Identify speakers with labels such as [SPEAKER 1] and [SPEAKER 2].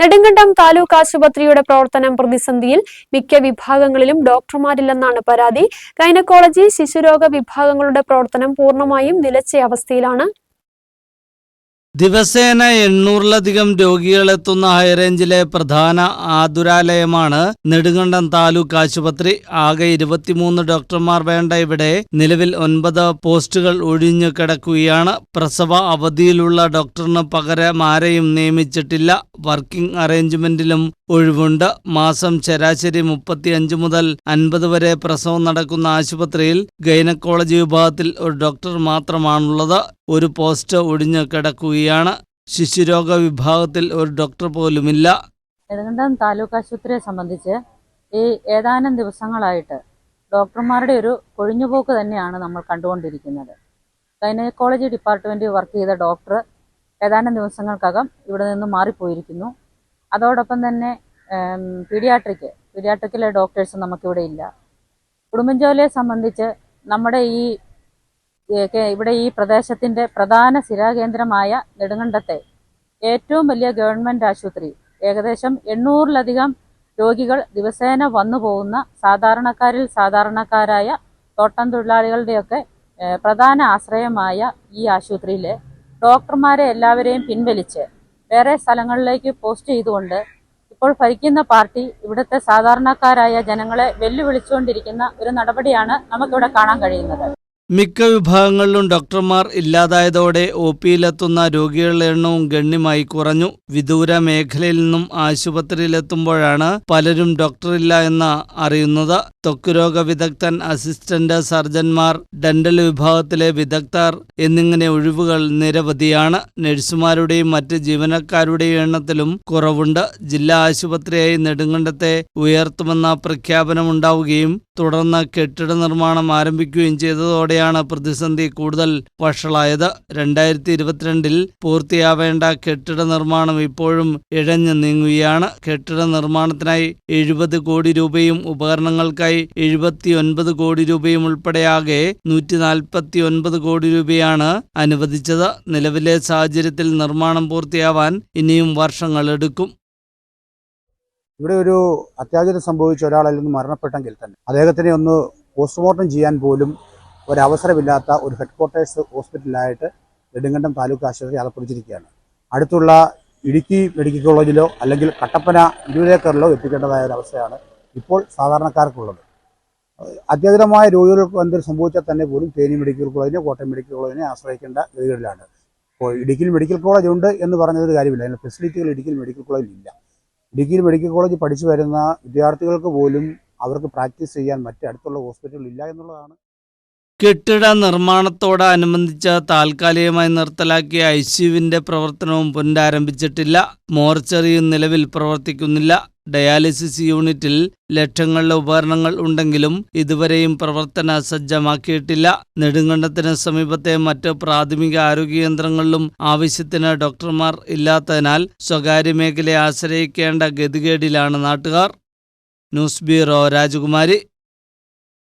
[SPEAKER 1] നെടുങ്കണ്ടം താലൂക്ക് ആശുപത്രിയുടെ പ്രവർത്തനം പ്രതിസന്ധിയിൽ മിക്ക വിഭാഗങ്ങളിലും ഡോക്ടർമാരില്ലെന്നാണ് പരാതി. ഗൈനക്കോളജി ശിശുരോഗ വിഭാഗങ്ങളുടെ പ്രവർത്തനം പൂർണമായും നിലച്ച അവസ്ഥയിലാണ്.
[SPEAKER 2] ദിവസേന എണ്ണൂറിലധികം രോഗികളെത്തുന്ന ഹൈറേഞ്ചിലെ പ്രധാന ആതുരാലയമാണ് നെടുങ്കണ്ടം താലൂക്ക് ആശുപത്രി. ആകെ ഇരുപത്തിമൂന്ന് ഡോക്ടർമാർ വേണ്ട ഇവിടെ നിലവിൽ ഒൻപത് പോസ്റ്റുകൾ ഒഴിഞ്ഞു കിടക്കുകയാണ്. പ്രസവ അവധിയിലുള്ള ഡോക്ടറിന് പകരം ആരെയും നിയമിച്ചിട്ടില്ല. വർക്കിംഗ് അറേഞ്ച്മെന്റിലും ഒഴിവുണ്ട്. മാസം ശരാശരി മുപ്പത്തിയഞ്ച് മുതൽ അൻപത് വരെ പ്രസവം നടക്കുന്ന ആശുപത്രിയിൽ ഗൈനക്കോളജി വിഭാഗത്തിൽ ഒരു ഡോക്ടർ മാത്രമാണുള്ളത്. ഒരു പോസ്റ്റ് ഒഴിഞ്ഞു കിടക്കുകയാണ്. ശിശുരോഗ വിഭാഗത്തിൽ ഒരു ഡോക്ടർ പോലുമില്ല.
[SPEAKER 3] നെടുങ്കണ്ടം താലൂക്ക് ആശുപത്രിയെ സംബന്ധിച്ച് ഈ ഏതാനും ദിവസങ്ങളായിട്ട് ഡോക്ടർമാരുടെ ഒരു കൊഴിഞ്ഞുപോക്ക് തന്നെയാണ് നമ്മൾ കണ്ടുകൊണ്ടിരിക്കുന്നത്. ഗൈനക്കോളജി ഡിപ്പാർട്ട്മെന്റിൽ വർക്ക് ചെയ്ത ഡോക്ടർ ഏതാനും ദിവസങ്ങൾക്കകം ഇവിടെ നിന്ന് മാറിപ്പോയിരിക്കുന്നു. അതോടൊപ്പം തന്നെ പീഡിയാട്രിക് പീഡിയാട്രിക്കിലെ ഡോക്ടേഴ്സ് നമുക്കിവിടെ ഇല്ല. കുടുംബജോലിയെ സംബന്ധിച്ച് നമ്മുടെ ഈ ഇവിടെ ഈ പ്രദേശത്തിന്റെ പ്രധാന സ്ഥിരാകേന്ദ്രമായ നെടുങ്കണ്ടത്തെ ഏറ്റവും വലിയ ഗവൺമെന്റ് ആശുപത്രി. ഏകദേശം എണ്ണൂറിലധികം രോഗികൾ ദിവസേന വന്നു പോകുന്ന സാധാരണക്കാരിൽ സാധാരണക്കാരായ തോട്ടം തൊഴിലാളികളുടെയൊക്കെ പ്രധാന ആശ്രയമായ ഈ ആശുപത്രിയിലെ ഡോക്ടർമാരെ എല്ലാവരെയും പിൻവലിച്ച് വേറെ സ്ഥലങ്ങളിലേക്ക് പോസ്റ്റ് ചെയ്തുകൊണ്ട് ഇപ്പോൾ ഭരിക്കുന്ന പാർട്ടി ഇവിടുത്തെ സാധാരണക്കാരായ ജനങ്ങളെ വെല്ലുവിളിച്ചുകൊണ്ടിരിക്കുന്ന ഒരു നടപടിയാണ് നമുക്കിവിടെ കാണാൻ കഴിയുന്നത്.
[SPEAKER 2] മിക്ക വിഭാഗങ്ങളിലും ഡോക്ടർമാർ ഇല്ലാതായതോടെ ഒ പിയിലെത്തുന്ന രോഗികളുടെ എണ്ണവും ഗണ്യമായി കുറഞ്ഞു. വിദൂര മേഖലയിൽ നിന്നും ആശുപത്രിയിലെത്തുമ്പോഴാണ് പലരും ഡോക്ടറില്ല എന്ന് അറിയുന്നത്. ത്വക്ക് രോഗ വിദഗ്ധൻ അസിസ്റ്റന്റ് സർജൻമാർ ഡെന്റൽ വിഭാഗത്തിലെ വിദഗ്ധർ എന്നിങ്ങനെ ഒഴിവുകൾ നിരവധിയാണ്. നഴ്സുമാരുടെയും മറ്റ് ജീവനക്കാരുടെയും എണ്ണത്തിലും കുറവുണ്ട്. ജില്ലാ ആശുപത്രിയായി നെടുങ്കണ്ടത്തെ ഉയർത്തുമെന്ന പ്രഖ്യാപനമുണ്ടാവുകയും തുടർന്ന് കെട്ടിട നിർമ്മാണം ആരംഭിക്കുകയും ചെയ്തതോടെയാണ് പ്രതിസന്ധി കൂടുതൽ വഷളായത്. രണ്ടായിരത്തി ഇരുപത്തിരണ്ടിൽ പൂർത്തിയാവേണ്ട കെട്ടിട നിർമ്മാണം ഇപ്പോഴും ഇഴഞ്ഞു നീങ്ങുകയാണ്. കെട്ടിട നിർമ്മാണത്തിനായി എഴുപത് കോടി രൂപയും ഉപകരണങ്ങൾക്കായി എഴുപത്തിയൊൻപത് കോടി രൂപയും ഉൾപ്പെടെയാകെ നൂറ്റി നാൽപ്പത്തി ഒൻപത് കോടി രൂപയാണ് അനുവദിച്ചത്. നിലവിലെ സാഹചര്യത്തിൽ നിർമ്മാണം പൂർത്തിയാവാൻ ഇനിയും വർഷങ്ങൾ എടുക്കും.
[SPEAKER 4] ഇവിടെ ഒരു അത്യാചാരം സംഭവിച്ച ഒരാൾ അതിൽ നിന്ന് മരണപ്പെട്ടെങ്കിൽ തന്നെ അദ്ദേഹത്തിനെ ഒന്ന് പോസ്റ്റ്മോർട്ടം ചെയ്യാൻ പോലും ഒരവസരമില്ലാത്ത ഒരു ഹെഡ് ക്വാർട്ടേഴ്സ് ഹോസ്പിറ്റലായിട്ട് നെടുങ്കണ്ടം താലൂക്ക് ആശുപത്രി അലപ്പുറിച്ചിരിക്കുകയാണ് അടുത്തുള്ള ഇടുക്കി മെഡിക്കൽ കോളേജിലോ അല്ലെങ്കിൽ കട്ടപ്പന ഇരുവേക്കറിലോ എത്തിക്കേണ്ടതായ ഒരു അവസ്ഥയാണ് ഇപ്പോൾ സാധാരണക്കാർക്കുള്ളത്. അത്യതിരമായ രോഗികൾക്ക് എന്തെങ്കിലും സംഭവിച്ചാൽ തന്നെ പോലും തേനി മെഡിക്കൽ കോളേജിനെ കോട്ടയം മെഡിക്കൽ കോളേജിനെ ആശ്രയിക്കേണ്ട ഗതികളിലാണ് ഇപ്പോൾ ഇടുക്കിയിൽ മെഡിക്കൽ കോളേജ് ഉണ്ട് എന്ന് പറഞ്ഞതൊരു കാര്യമില്ല. അതിന്റെ ഫെസിലിറ്റികൾ ഇടുക്കിയിൽ മെഡിക്കൽ കോളേജിൽ ഇല്ല. ഇടുക്കിയിൽ മെഡിക്കൽ കോളേജ് പഠിച്ചു വരുന്ന വിദ്യാർത്ഥികൾക്ക് പോലും അവർക്ക് പ്രാക്ടീസ് ചെയ്യാൻ മറ്റ് അടുത്തുള്ള ഹോസ്പിറ്റലുകൾ ഇല്ല എന്നുള്ളതാണ്.
[SPEAKER 2] കെട്ടിട നിർമ്മാണത്തോടനുബന്ധിച്ച് താൽക്കാലികമായി നിർത്തലാക്കിയ ഐ സിയുവിന്റെ പ്രവർത്തനവും പുനരാരംഭിച്ചിട്ടില്ല. മോർച്ചറിയും നിലവിൽ പ്രവർത്തിക്കുന്നില്ല. ഡയാലിസിസ് യൂണിറ്റിൽ ലക്ഷങ്ങളുടെ ഉപകരണങ്ങൾ ഉണ്ടെങ്കിലും ഇതുവരെയും പ്രവർത്തന സജ്ജമാക്കിയിട്ടില്ല. നെടുങ്കണ്ടത്തിന് സമീപത്തെ മറ്റ് പ്രാഥമിക ആരോഗ്യ കേന്ദ്രങ്ങളിലും ആവശ്യത്തിന് ഡോക്ടർമാർ ഇല്ലാത്തതിനാൽ സ്വകാര്യ മേഖലയെ ആശ്രയിക്കേണ്ട ഗതികേടിലാണ് നാട്ടുകാർ. ന്യൂസ് ബ്യൂറോ രാജകുമാരി.